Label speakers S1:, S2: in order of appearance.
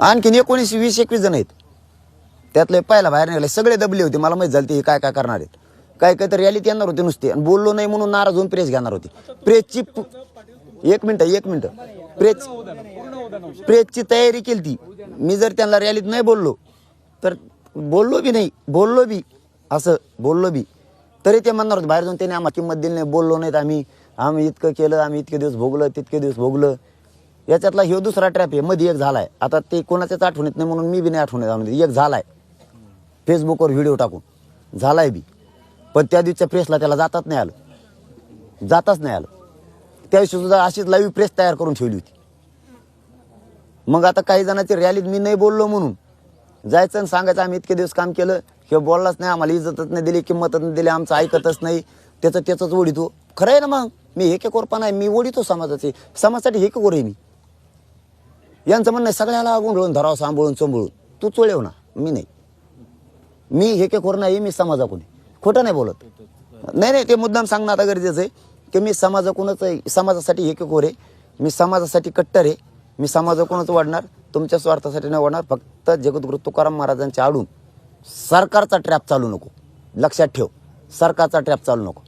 S1: आणखीन एकोणीस वीस एकवीस जण आहेत. त्यातले पहिला बाहेर निघाले सगळे दबले होते. मला माहीत झालं ते हे काय काय करणार आहेत. काय काय तर रॅलीत येणार होते नुसते. आणि बोललो नाही म्हणून नाराज होऊन प्रेस घेणार होते. प्रेसची एक मिनिट एक मिनिट. प्रेस प्रेसची तयारी केली ती मी जर त्यांना रॅलीत नाही बोललो तर बोललो बी नाही बोललो बी. असं बोललो बी. तरी ते म्हणणार होते बाहेर जाऊन त्यांनी आम्हाला किंमत दिली नाही. बोललो नाहीत आम्ही. आम्ही इतकं केलं आम्ही इतके दिवस भोगलं तितके दिवस भोगलं. याच्यातला ह्यो दुसरा ट्रॅप आहे मध्ये एक झालाय. आता ते कोणाच्याच आठवणीत नाही म्हणून मी बी नाही आठवणीत आणून एक झालाय. फेसबुकवर व्हिडिओ टाकून. झालाय बी. पण त्या दिवसच्या प्रेसला त्याला जाताच नाही आलं. जाताच नाही आलं. त्या दिवशी सुद्धा अशीच लाईव्ह प्रेस तयार करून ठेवली होती. मग आता काही जणांची रॅलीत मी नाही बोललो म्हणून. जायचं आणि सांगायचं आम्ही इतके दिवस काम केलं. हे बोललाच नाही आम्हाला इज्जतच नाही दिली किंमतच नाही दिली आमचं ऐकतच नाही. त्याचं त्याचंच ओढितो. खरं आहे ना मग? मी हे हेकेकोरपणा आहे. मी ओढितो समाजाचे. समाजासाठी हे कोर आहे मी. यांचं म्हणणं सगळ्याला गुंडळून धरावं सांभाळून चोंबळून. तू चोळेव ना मी नाही. मी हे हेकेखोर नाही मी समाजाकडून आहे. खोटं नाही बोलत. नाही नाही ते मुद्दाम सांगणं आता गरजेचं आहे की मी समाजाकडूनच आहे समाजासाठी हेकेखोर आहे. मी समाजासाठी कट्टर आहे. मी समाजाकडूनच वाढणार तुमच्या स्वार्थासाठी नाही वाढणार फक्त जगद्गुरु तुकाराम महाराजांच्या आडून सरकारचा ट्रॅप चालू नको. लक्षात ठेव सरकारचा ट्रॅप चालू नको.